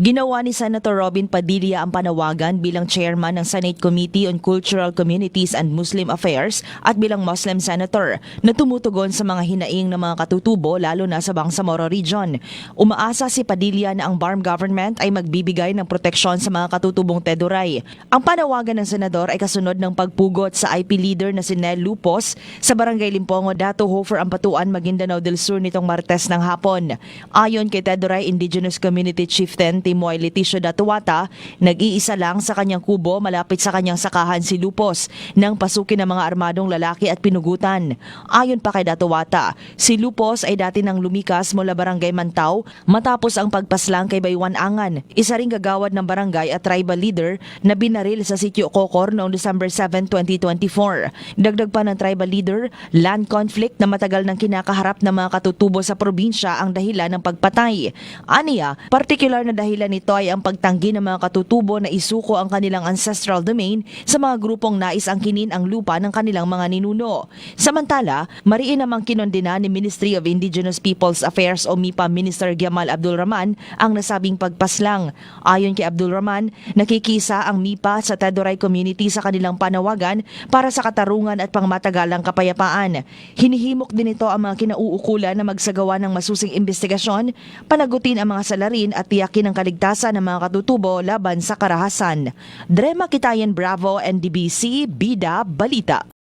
Ginawa ni Senator Robin Padilla ang panawagan bilang chairman ng Senate Committee on Cultural Communities and Muslim Affairs at bilang Muslim senator na tumutugon sa mga hinaing ng mga katutubo lalo na sa Bangsamoro Region. Umaasa si Padilla na ang BARM government ay magbibigay ng proteksyon sa mga katutubong Teduray. Ang panawagan ng senador ay kasunod ng pagpugot sa IP leader na si Nel Lupos sa Barangay Limpongo, Dato Hofer, Ampatuan, Maguindanao del Sur nitong Martes ng hapon. Ayon kay Teduray Indigenous Community Chieftain Timoy Leticio Datuwata, nag-iisa lang sa kanyang kubo malapit sa kanyang sakahan si Lupos nang pasukin ng mga armadong lalaki at pinugutan. Ayon pa kay Datuwata, si Lupos ay dati nang lumikas mula Barangay Mantaw matapos ang pagpaslang kay Baywan Angan, isa ring gagawad ng barangay at tribal leader na binaril sa sitio Kokor noong December 7, 2024. Dagdag pa ng tribal leader, land conflict na matagal nang kinakaharap ng mga katutubo sa probinsya ang dahilan ng pagpatay. Aniya, partikular na dahilan nito ay ang pagtanggi ng mga katutubo na isuko ang kanilang ancestral domain sa mga grupong nais angkinin ang lupa ng kanilang mga ninuno. Samantala, mariin namang kinondena ni Ministry of Indigenous Peoples Affairs o MIPA Minister Giamal Abdul Rahman ang nasabing pagpaslang. Ayon kay Abdul Rahman, nakikisa ang MIPA sa Tedoray community sa kanilang panawagan para sa katarungan at pangmatagalang kapayapaan. Hinihimok din ito ang mga kinauukulan na magsagawa ng masusing investigasyon, panagutin ang mga salarin at tiyakin ang kaligtasan ng mga katutubo laban sa karahasan. Drema Kitayan Bravo, NDBC, Bida, Balita.